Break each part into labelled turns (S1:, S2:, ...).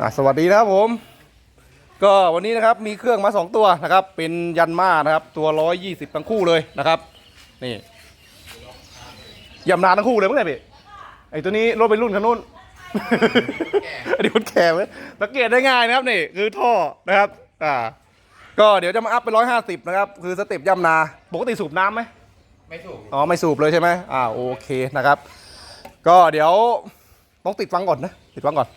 S1: อะสวัสดีนะครับผม ก็วันนี้นะครับมีเครื่องมาสองตัวนะครับ เป็นยันมานะครับ ตัวร้อยยี่สิบทั้งคู่เลยนะครับ นี่ยำนานทั้งคู่เลยมั้งเนี่ยพี่ไอตัวนี้รถเป็นรุ่นคันนู้นอันนี้คนแก่ไหมสังเกตได้ง่ายนะครับนี่คือท่อนะครับ อ่า ก็เดี๋ยวจะมาอัพเป็นร้อยห้าสิบนะครับ คือสเต็ปยำนา ปกติสูบน้ำไหม
S2: ไม่ถูก
S1: อ๋อไม่สูบเลยใช่ไหมอ่าโอเคนะครับ ก็เดี๋ยวต้องติดฟังก่อนนะ ติดฟังก่อน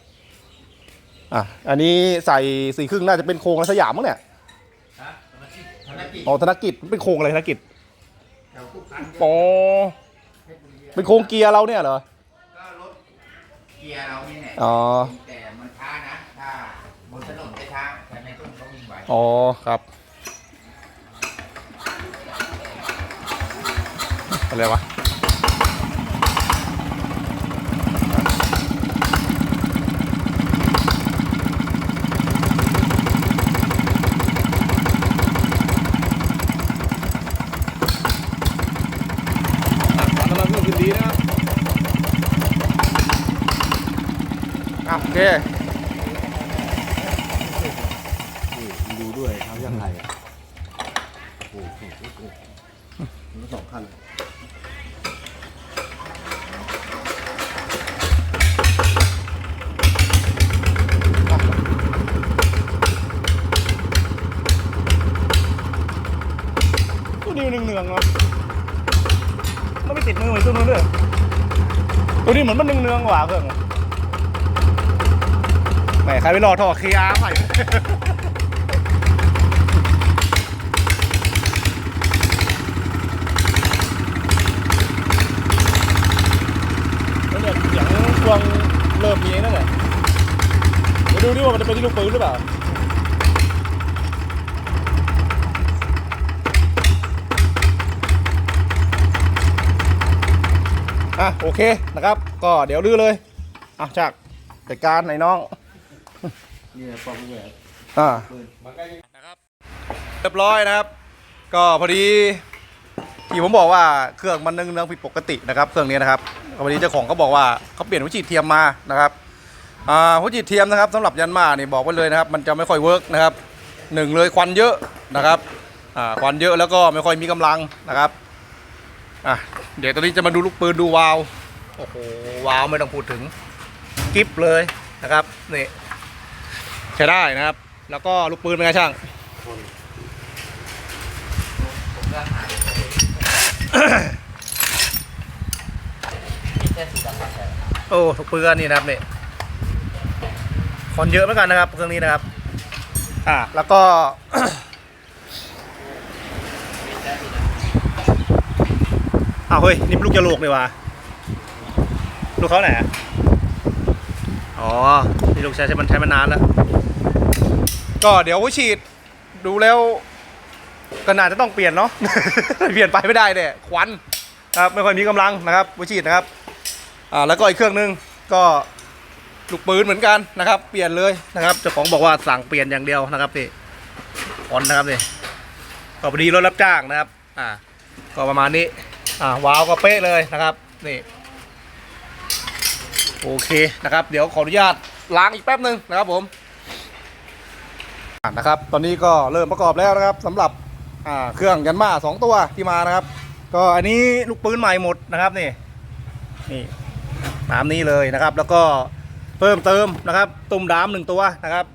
S1: อะอันนี้ใส่สี่ครึ่งน่าจะเป็นโครงอะไรสยามมั้งเนี่ย
S2: ฮะธนกิจธนกิจ
S1: อ๋อธนกิจเป็นโครงอะไรธนกิจ
S2: แถวคู่พัน
S1: อ๋อเป็นโครงเกียร์เราเนี่ยเหรอ
S2: ก็รถเกียร์เรานี่แหละ
S1: อ๋อ
S2: แต่มันช้านะถ้าบนถนนจะช้าแต่ในต้นเขาวิ่งไหว
S1: อ๋อครับอะไรวะอะตามกำลังเครื่องคืนดีนะครับ อะโอเค
S3: ดูด้วยทำยังไงอะโอ้โหโอ้โหมันสองคันเลย
S1: ตัวนี้มันเนืองๆเนาะมันไม่ติดมือเหมือนตัวนู้นเลยตัวนี้เหมือนมันเนืองๆกว่าเครื่องอะ แหมใครไปรอท่อเคอาใหม่แล้วเนี่ยเสียงพวงเริ่มมีนั่นแหละเดี๋ยวดูดิว่ามันจะเป็นที่ลูกปืนหรือเปล่าอะโอเคนะครับ ก็เดี๋ยวลื้อเลยอะจากจัดการไหนน้อง
S3: นี่ปองแหวน
S1: อ่า
S3: นะ
S1: ครับเรียบร้อยนะครับ ก็พอดีที่ผมบอกว่าเครื่องมันนึ่งเนืองผิดปกตินะครับ เครื่องนี้นะครับพอดีเจ้าของเขาบอกว่าเขาเปลี่ยนหัวฉีดเทียมมานะครับอ่าหัวฉีดเทียมนะครับสำหรับยันมาเนี่ยบอกไว้เลยนะครับ มันจะไม่ค่อยเวิร์กนะครับหนึ่งเลยควันเยอะนะครับอ่าควันเยอะแล้วก็ไม่ค่อยมีกำลังนะครับอะเดี๋ยวตอนนี้จะมาดูลูกปืนดูวาวโอ้โหวาวไม่ต้องพูดถึงกิฟเลยนะครับนี่ ใช้ได้นะครับ แล้วก็ลูกปืนเป็นไงช่าง
S2: ผมก็หายแค่สีดำมาใช่
S1: โอ้ถูกปืนนี่นะครับนี่คนเยอะเหมือนกันนะครับเครื่องนี้นะครับ อ่าแล้วก็อ้าวเฮ้ยนี่มันลูกจะโลกเลยว่ะลูกเขาไหนอะอ๋อนี่ลูกใช้ใช้มันใช้มานานแล้ว ก็เดี๋ยวฉีดดูแล้วก็น่าจะต้องเปลี่ยนเนาะ เปลี่ยนไปไม่ได้เนี่ยควันครับไม่ค่อยมีกำลังนะครับวิฉีดนะครับอ่าแล้วก็อีกเครื่องหนึงก็ลูกปืนเหมือนกันนะครับ เปลี่ยนเลยนะครับเจ้าของบอกว่าสั่งเปลี่ยนอย่างเดียวนะครับนี่ออนนะครับนี่ก็พอดีรถรับจ้างนะครับ อ่า ก็ประมาณนี้อ่าวาล์วก็เป๊ะเลยนะครับนี่โอเคนะครับ เดี๋ยวขออนุญาตล้างอีกแป๊บหนึ่งนะครับผม นะครับ ตอนนี้ก็เริ่มประกอบแล้วนะครับสำหรับเครื่องยันมาสองตัวที่มานะครับ ก็อันนี้ลูกปืนใหม่หมดนะครับนี่นี่ตามนี้เลยนะครับ แล้วก็เพิ่มเติมนะครับ ตุ่มดามหนึ่งตัวนะครับ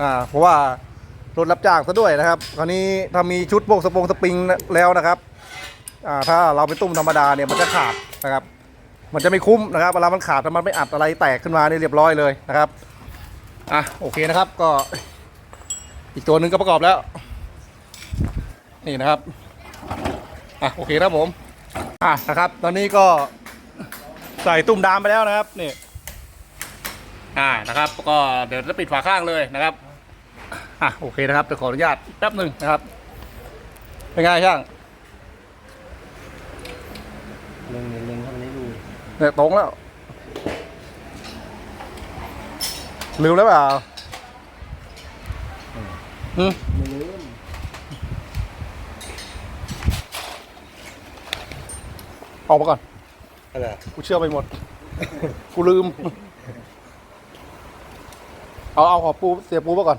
S1: อ่าเพราะว่ารถรับจ้างซะด้วยนะครับ คราวนี้ถ้ามีชุดโบกสปงสปริงแล้วนะครับอ่าถ้าเราไปตุ้มธรรมดาเนี่ยมันจะขาดนะครับ มันจะไม่คุ้มนะครับเวลามันขาดแล้วมันไม่อัดอะไรแตกขึ้นมาเนี่ยเรียบร้อยเลยนะครับอะโอเคนะครับก็ อีกตัวหนึ่งก็ประกอบแล้ว นี่นะครับอะโอเคครับผมอะนะครับ ตอนนี้ก็ใส่ตุ่มดามไปแล้วนะครับนี่อ่านะครับ ก็เดี๋ยวจะปิดฝาข้างเลยนะครับอะโอเคนะครับเดี๋ยวขออนุญาตแป๊บหนึ่งนะครับเป็นไงช่าง
S3: เล็งเล็งๆๆทำนี้ดู
S1: เนี่ยตรงแล้วลืมแล้วเปล่า อืม
S3: ไม่ลืม
S1: ออกมาก่อน
S3: อะไร
S1: กูเชื่อไปหมด กูลืม เอา เอาขอปูเสียปูมาก่อน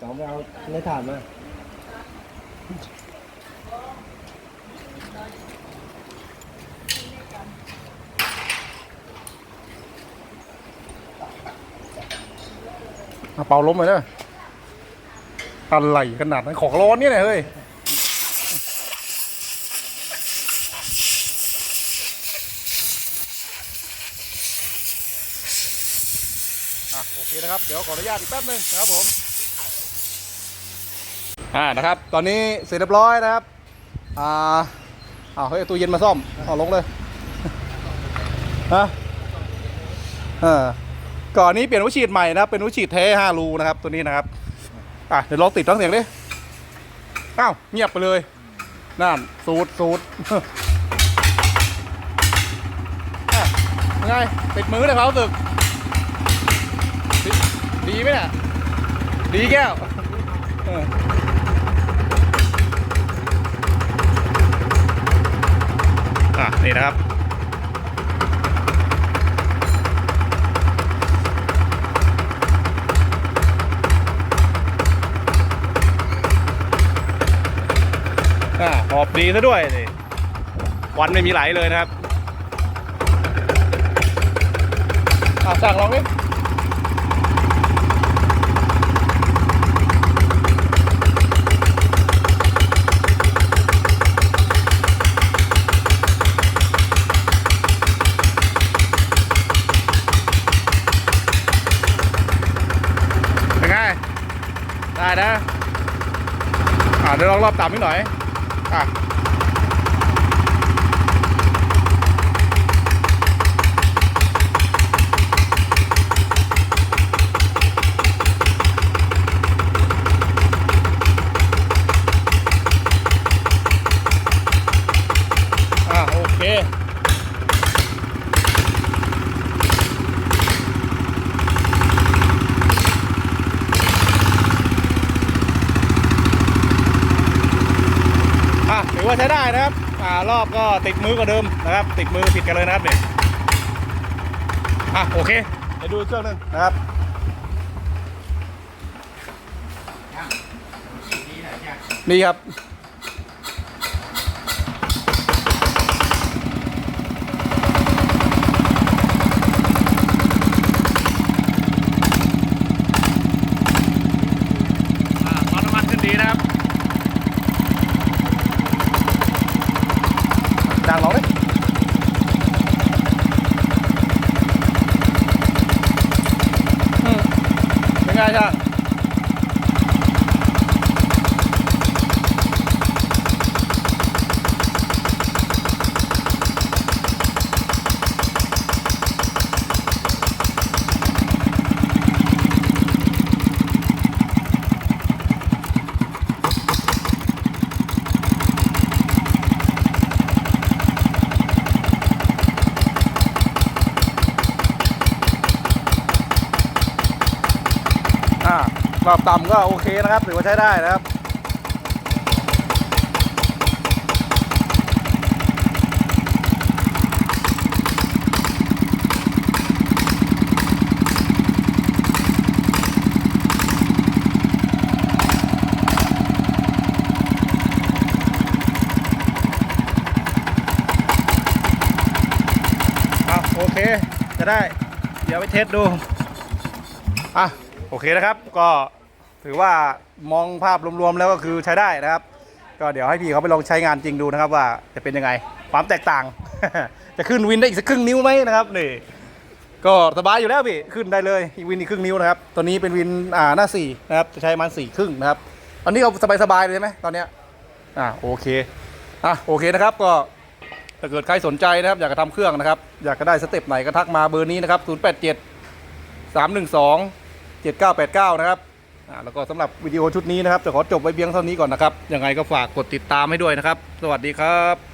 S3: สองไปเอาในถาดมา
S1: เอาเป่าล้มไปเลย อะไรขนาดนั้นของร้อนเนี่ยเฮ้ยโอเคนะครับ เดี๋ยวขออนุญาตอีกแป๊บนึงนะครับผม อ่า นะครับ ตอนนี้เสร็จเรียบร้อยนะครับ อ่าอ้าเฮ้ยตู้เย็นมาซ่อม เอาลงเลยฮะเออก่อนนี้เปลี่ยนวัชีดใหม่นะครับเป็นวัชีดเทห้ารูนะครับ ตัวนี้นะครับ อะเดี๋ยวลองติดฟังเสียงดิอ้าวเงียบไปเลยนั่นสูตรสูตรอะยังไงติดมือเลยเขาสึกดีดีไหมเนี่ยดีแก้วอะนี่นะครับ อ่าหอบดีซะด้วยนี่ควันไม่มีไหลเลยนะครับอะสั่งลองดิไงได้นะอ่าเดี๋ยวลองรอบต่ำนิดหน่อย อะ อะ โอเค อะถือว่า ใช้ได้นะครับอ่ารอบก็ติดมือกว่าเดิมนะครับ ติดมือผิดกันเลยนะครับเนี่ยอะโอเคเดี๋ยวดูเครื่องหนึงนะครับ
S2: นี่
S1: ครับ อ่าความน้ำมันขึ้นดีนะครับจางลองดิอืมเป็นไงช่าง อ่า รอบต่ำก็โอเคนะครับถือว่าใช้ได้นะครับอะโอเค จะได้ เดี๋ยวไปเทสดู อะ โอเคนะครับก็ถือว่ามองภาพรวมๆแล้วก็คือใช้ได้นะครับ ก็เดี๋ยวให้พี่เขาไปลองใช้งานจริงดูนะครับว่าจะเป็นยังไงความแตกต่าง จะขึ้นวินได้อีกสักครึ่งนิ้วไหมนะครับนี่ก็สบายอยู่แล้วพี่ขึ้นได้เลยวินอีกครึ่งนิ้วนะครับตัวนี้เป็นวินอ่าหน้าสี่นะครับจะใช้มันสี่ครึ่งนะครับตอนนี้เราสบายๆเลยใช่ไหมตอนเนี้ยอะโอเคอะโอเคนะครับก็ถ้าเกิดใครสนใจนะครับ อยากจะทำเครื่องนะครับ อยากจะได้สเต็ปไหนก็ทักมาเบอร์นี้นะครับ087 312 7989 นะครับอ่าแล้วก็สำหรับวิดีโอชุดนี้นะครับจะขอจบไว้เพียงเท่านี้ก่อนนะครับยังไงก็ฝากกดติดตามให้ด้วยนะครับ สวัสดีครับ